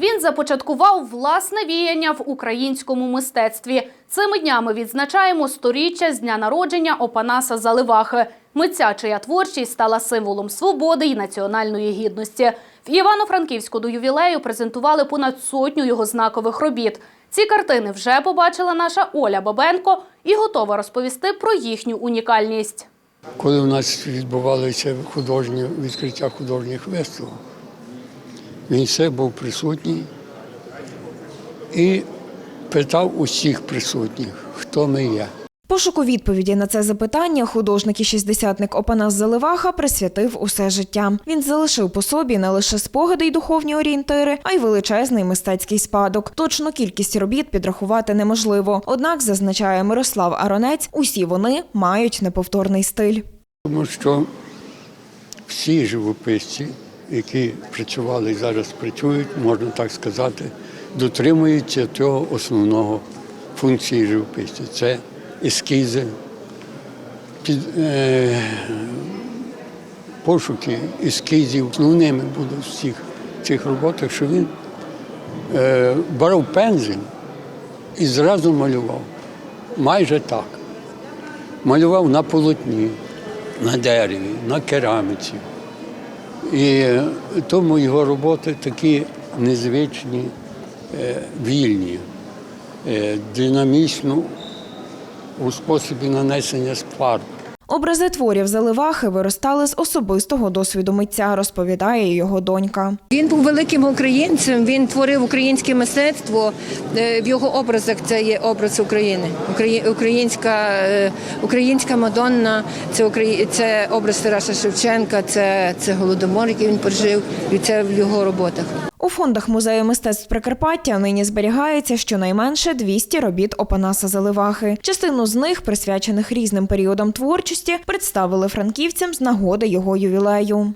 Він започаткував власне віяння в українському мистецтві. Цими днями відзначаємо сторіччя з дня народження Опанаса Заливахи, митця, чия творчість стала символом свободи і національної гідності. В Івано-Франківську до ювілею презентували понад сотню його знакових робіт. Ці картини вже побачила наша Оля Бабенко і готова розповісти про їхню унікальність. Коли у нас відбувалися художні відкриття художніх виставок, він все був присутній і питав усіх присутніх, хто ми є. Пошуку відповіді на це запитання художник і шістдесятник Опанас Заливаха присвятив усе життя. Він залишив по собі не лише спогади й духовні орієнтири, а й величезний мистецький спадок. Точну кількість робіт підрахувати неможливо. Однак, зазначає Мирослав Аронець, усі вони мають неповторний стиль. Тому що всі живописці, які працювали і зараз працюють, можна так сказати, дотримуються того основного функції живописця. Це ескізи, під, е, пошуки ескізів. Основними будуть в всіх цих роботах, що він е, брав пензель і зразу малював. Майже так. Малював на полотні, на дереві, на кераміці. І тому його роботи такі незвичні, е, вільні, е, динамічно у способі нанесення фарб. Образи творів Заливахи виростали з особистого досвіду митця, розповідає його донька. Він був великим українцем. Він творив українське мистецтво. Е, В його образах це є образ України. Українська, е, українська Мадонна, це це образ Тараса Шевченка, це, це голодомор, який він пережив, і це в його роботах. У фондах музею мистецтв Прикарпаття нині зберігається щонайменше 200 робіт Опанаса Заливахи. Частину з них, присвячених різним періодам творчості, представили франківцям з нагоди його ювілею.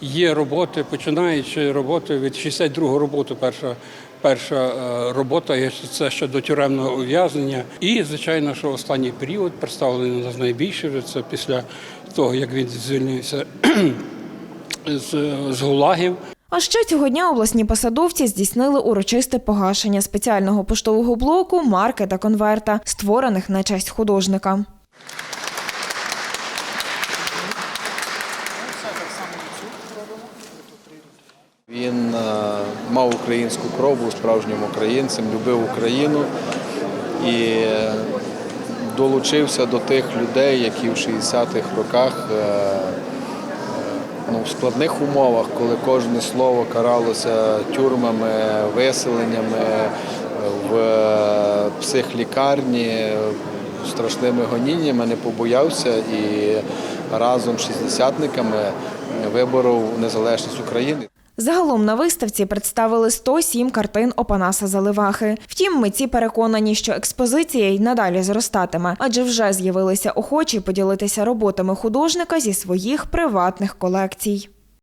Є роботи, починаючи роботи від 62-го роботи, перша, перша е, робота, є це ще до тюремного ув'язнення. І, звичайно, що останній період представлений нас найбільше, вже це після того, як він звільнився з, з гулагів. А ще цього дня обласні посадовці здійснили урочисте погашення спеціального поштового блоку, марки та конверта, створених на честь художника. Він е, мав українську кров, був справжнім українцем, любив Україну і долучився до тих людей, які в 60-х роках е, е, ну, в складних умовах, коли кожне слово каралося тюрмами, виселеннями е, в психлікарні, страшними гоніннями, не побоявся і разом з шістдесятниками виборов незалежність України. Загалом на виставці представили 107 картин Опанаса Заливахи. Втім, митці переконані, що експозиція й надалі зростатиме, адже вже з'явилися охочі поділитися роботами художника зі своїх приватних колекцій.